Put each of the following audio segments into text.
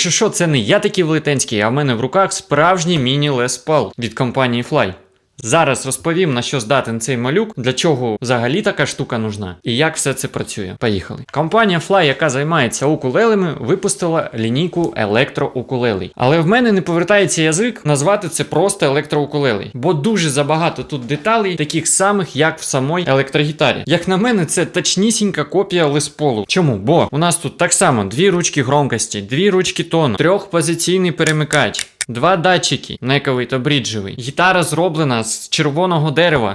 Якщо що, це не я такий велетенський, а в мене в руках справжній міні Les Paul від компанії Fly. Зараз розповім на що здатен цей малюк, для чого взагалі така штука нужна і як все це працює. Поїхали. Компанія Fly, яка займається укулелеми, випустила лінійку електроукулелей. Але в мене не повертається язик назвати це просто електроукулелей, бо дуже забагато тут деталей, таких самих, як в самій електрогітарі. Як на мене, це точнісінька копія лесполу. Чому? Бо у нас тут так само дві ручки громкості, дві ручки тону, трьохпозиційний перемикач. Два датчики, нековий та бріджевий. Гітара зроблена з червоного дерева.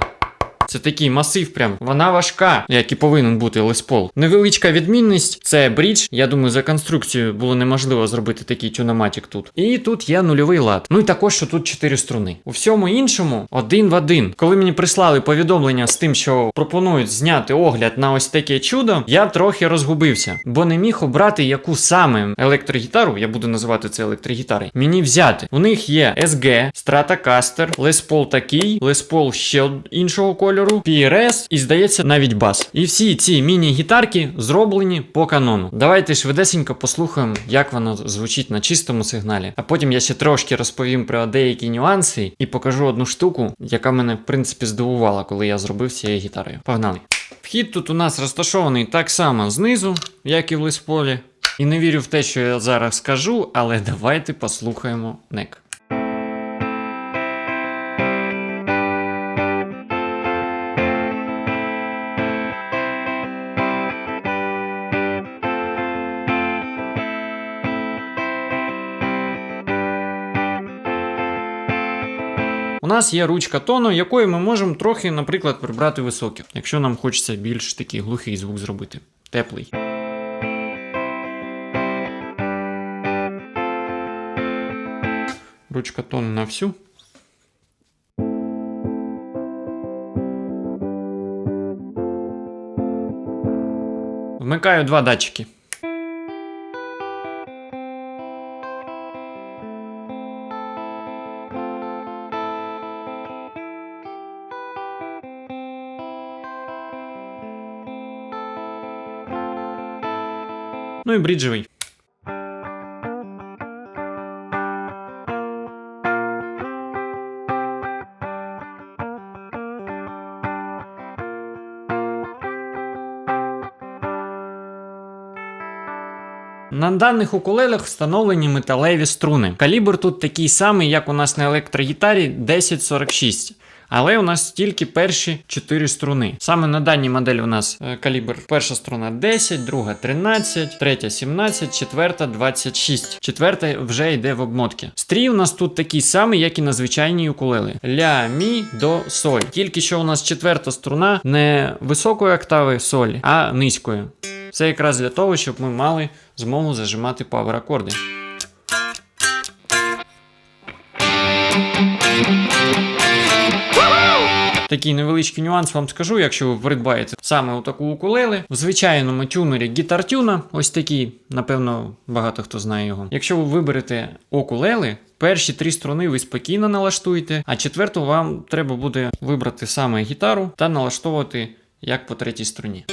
Це такий масив прям. Вона важка, як і повинен бути леспол. Невеличка відмінність це брідж. Я думаю, за конструкцією було неможливо зробити такий тюноматік тут. І тут є нульовий лад. Ну і також, що тут 4 струни. У всьому іншому один в один. Коли мені прислали повідомлення з тим, що пропонують зняти огляд на ось таке чудо, я трохи розгубився, бо не міг обрати яку саме електрогітару, я буду називати це електрогітари, мені взяти. У них є SG, Stratocaster, Les Paul такий, Les Paul ще іншого кольору, PRS і здається навіть бас. І всі ці міні-гітарки зроблені по канону. Давайте швидесенько послухаємо, як воно звучить на чистому сигналі. А потім я ще трошки розповім про деякі нюанси і покажу одну штуку, яка мене в принципі здивувала, коли я зробив цією гітарою. Погнали! Вхід тут у нас розташований так само знизу, як і в лисполі. І не вірю в те, що я зараз скажу, але давайте послухаємо нек. У нас є ручка тону, якою ми можемо трохи, наприклад, прибрати високе, якщо нам хочеться більш такий глухий звук зробити. Теплий. Ручка тону на всю. Вмикаю два датчики. І бріджевий. На даних укулелях встановлені металеві струни. Калібр тут такий самий, як у нас на електрогітарі 1046. Але у нас тільки перші 4 струни. Саме на даній моделі у нас е, калібр перша струна 10, друга 13, третя 17, четверта 26. Четверта вже йде в обмотки. Стрій у нас тут такий самий, як і на звичайній укулелі. Ля, мі, до, соль. Тільки що у нас четверта струна не високої октави солі, а низької. Це якраз для того, щоб ми мали змогу зажимати павер акорди. Такий невеличкий нюанс вам скажу, якщо ви придбаєте саме у таку укулеле. В звичайному тюнері гітартюна, ось такий, напевно, багато хто знає його. Якщо ви виберете окулели, перші три струни ви спокійно налаштуєте, а четверту вам треба буде вибрати саме гітару та налаштовувати як по третій струні.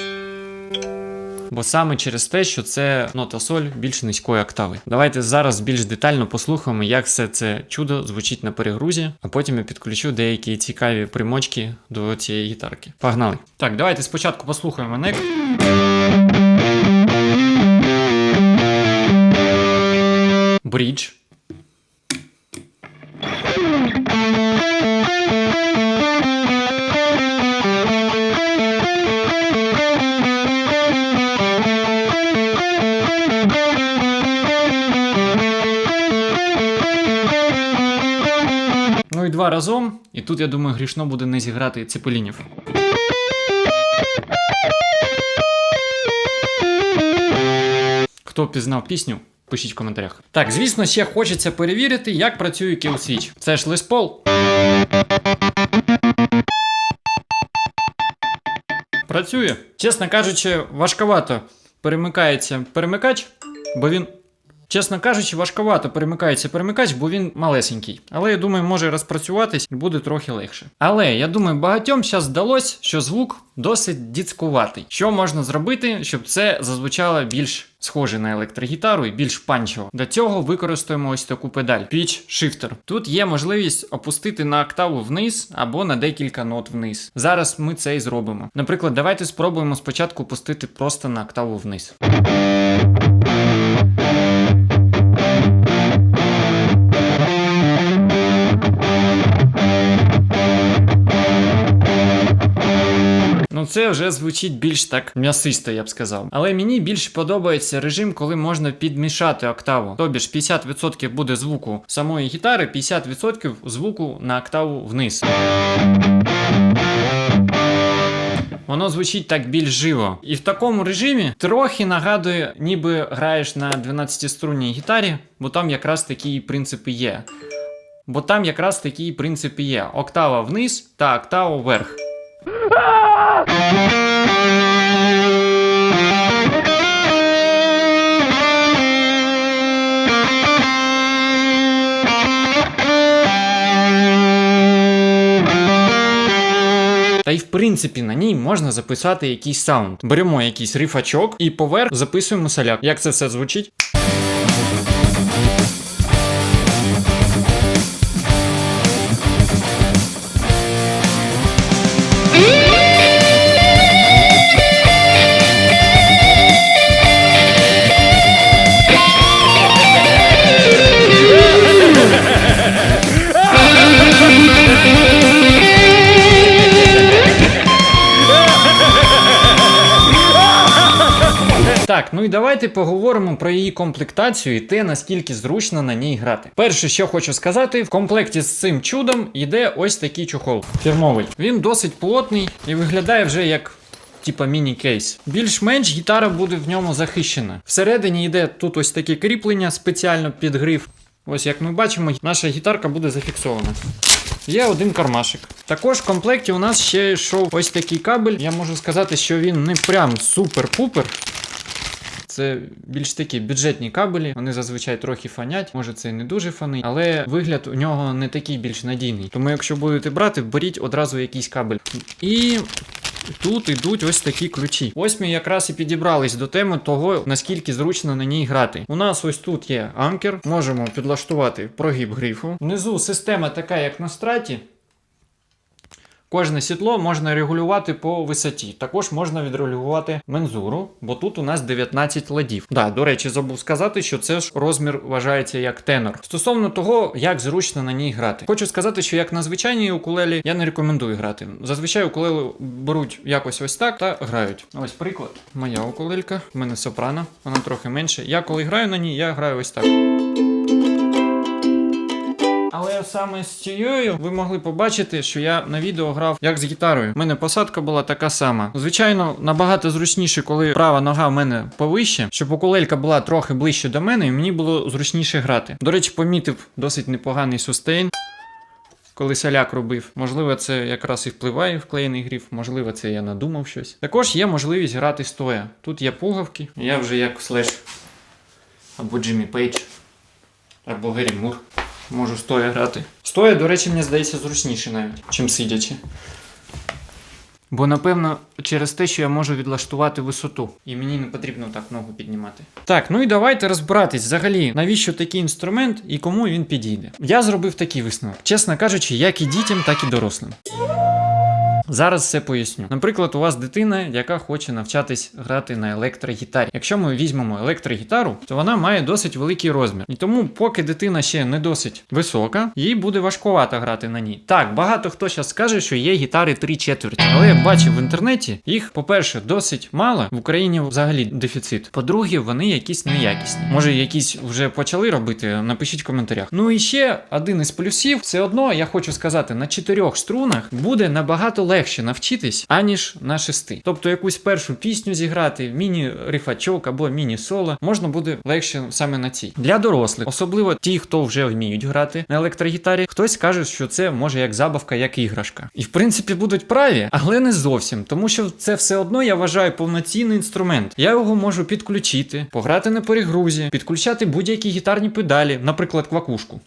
Бо саме через те, що це нота соль більш низької октави. Давайте зараз більш детально послухаємо, як все це чудо звучить на перегрузі, а потім я підключу деякі цікаві примочки до цієї гітарки. Погнали! Так, давайте спочатку послухаємо нек. Брідж. Два разом. І тут, я думаю, грішно буде не зіграти цепелінів. Хто пізнав пісню, пишіть в коментарях. Так, звісно, ще хочеться перевірити, як працює Kill Switch. Це ж Paul. Працює. Чесно кажучи, важковато перемикається перемикач, бо він Чесно кажучи, важковато перемикається перемикач, бо він малесенький. Але я думаю, може розпрацюватись і буде трохи легше. Але я думаю, багатьом зараз здалось, що звук досить діцкуватий. Що можна зробити, щоб це зазвучало більш схоже на електрогітару і більш панчево? Для цього використаємо ось таку педаль Pitch Shifter. Тут є можливість опустити на октаву вниз або на декілька нот вниз. Зараз ми це і зробимо. Наприклад, давайте спробуємо спочатку опустити просто на октаву вниз. Це вже звучить більш так м'ясисто, я б сказав. Але мені більше подобається режим, коли можна підмішати октаву. Тобі ж 50% буде звуку самої гітари, 50% звуку на октаву вниз. Воно звучить так більш живо. І в такому режимі трохи нагадує, ніби граєш на 12-струнній гітарі, бо там якраз такі принципи є. Бо там якраз такі принципи є: октава вниз та октава вверх. Та й в принципі на ній можна записати якийсь саунд. Беремо якийсь рифачок і поверх записуємо соляк. Як це все звучить? Так, ну і давайте поговоримо про її комплектацію і те, наскільки зручно на ній грати. Перше, що хочу сказати, в комплекті з цим чудом йде ось такий чохол фірмовий. Він досить плотний і виглядає вже як. Типа міні-кейс. Більш-менш гітара буде в ньому захищена. Всередині йде тут ось таке кріплення спеціально під гриф. Ось як ми бачимо, наша гітарка буде зафіксована. Є один кармашик. Також в комплекті у нас ще йшов ось такий кабель. Я можу сказати, що він не прям супер-пупер. Це більш такі бюджетні кабелі, вони зазвичай трохи фанять. Може це і не дуже фанить, але вигляд у нього не такий більш надійний. Тому, якщо будете брати, беріть одразу якийсь кабель. І тут ідуть ось такі ключі. Ось ми якраз і підібрались до теми того, наскільки зручно на ній грати. У нас ось тут є анкер, можемо підлаштувати прогиб грифу. Внизу система така, як на страті. Кожне сідло можна регулювати по висоті. Також можна відрегулювати мензуру, бо тут у нас 19 ладів. Да, до речі, забув сказати, що це ж розмір вважається як тенор. Стосовно того, як зручно на ній грати. Хочу сказати, що як на звичайній укулелі я не рекомендую грати. Зазвичай укулели беруть якось ось так та грають. Ось приклад. Моя укулелька, в мене сопрано, вона трохи менше. Я коли граю на ній, я граю ось так. Але саме з цією ви могли побачити, що я на відео грав як з гітарою. У мене посадка була така сама. Звичайно, набагато зручніше, коли права нога в мене повище, щоб укулелька була трохи ближче до мене, і мені було зручніше грати. До речі, помітив досить непоганий сустейн. Коли соляк робив, можливо, це якраз і впливає вклеєний гриф, можливо, це я надумав щось. Також є можливість грати стоя. Тут є пугавки. Я вже як слеш або Джиммі Пейдж, або Гері Мур. Можу стоя грати. Стоя, до речі, мені здається зручніше навіть, чим сидячи. Бо, напевно, через те, що я можу відлаштувати висоту, і мені не потрібно так ногу піднімати. Так, ну і давайте розбиратись взагалі, навіщо такий інструмент і кому він підійде. Я зробив такий висновок, чесно кажучи, як і дітям, так і дорослим. Зараз все поясню. Наприклад, у вас дитина, яка хоче навчатись грати на електрогітарі. Якщо ми візьмемо електрогітару, то вона має досить великий розмір. І тому, поки дитина ще не досить висока, їй буде важкувато грати на ній. Так, багато хто зараз скаже, що є гітари 3 четверті. Але я бачив в інтернеті, їх, по-перше, досить мало. В Україні взагалі дефіцит. По-друге, вони якісь неякісні. Може, якісь вже почали робити, напишіть в коментарях. Ну і ще один із плюсів, все одно я хочу сказати, на чотирьох струнах буде набагато легше навчитись, аніж на шести. Тобто якусь першу пісню зіграти, міні-рифачок або міні-соло, можна буде легше саме на цій. Для дорослих, особливо ті, хто вже вміють грати на електрогітарі, хтось каже, що це може як забавка, як іграшка. І в принципі будуть праві, але не зовсім, тому що це все одно я вважаю повноцінний інструмент. Я його можу підключити, пограти на перегрузі, підключати будь-які гітарні педалі, наприклад, квакушку.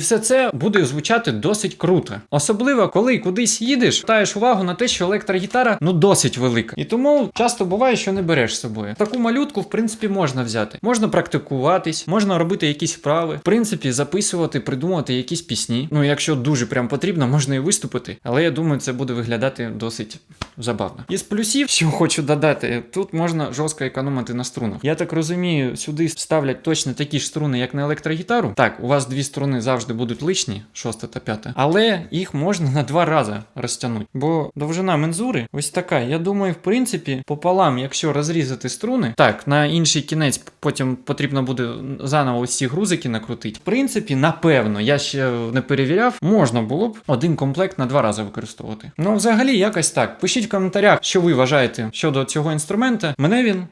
Все це буде звучати досить круто. Особливо, коли кудись їдеш, звертаєш увагу на те, що електрогітара ну досить велика. І тому часто буває, що не береш з собою. Таку малютку, в принципі, можна взяти. Можна практикуватись, можна робити якісь вправи, в принципі, записувати, придумувати якісь пісні. Ну, якщо дуже прям потрібно, можна і виступити. Але я думаю, це буде виглядати досить забавно. Із плюсів, що хочу додати, тут можна жорстко економити на струнах. Я так розумію, сюди ставлять точно такі ж струни, як на електрогітару. Так, у вас дві струни завжди будуть лишні, шоста та п'ята, але їх можна на два рази розтягнути. Бо довжина мензури ось така. Я думаю, в принципі, пополам, якщо розрізати струни, так, на інший кінець потім потрібно буде заново ці грузики накрутити. В принципі, напевно, я ще не перевіряв, можна було б один комплект на два рази використовувати. Ну, взагалі, якось так. Пишіть в коментарях, що ви вважаєте щодо цього інструмента. Мене він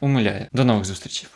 умиляє. До нових зустрічей.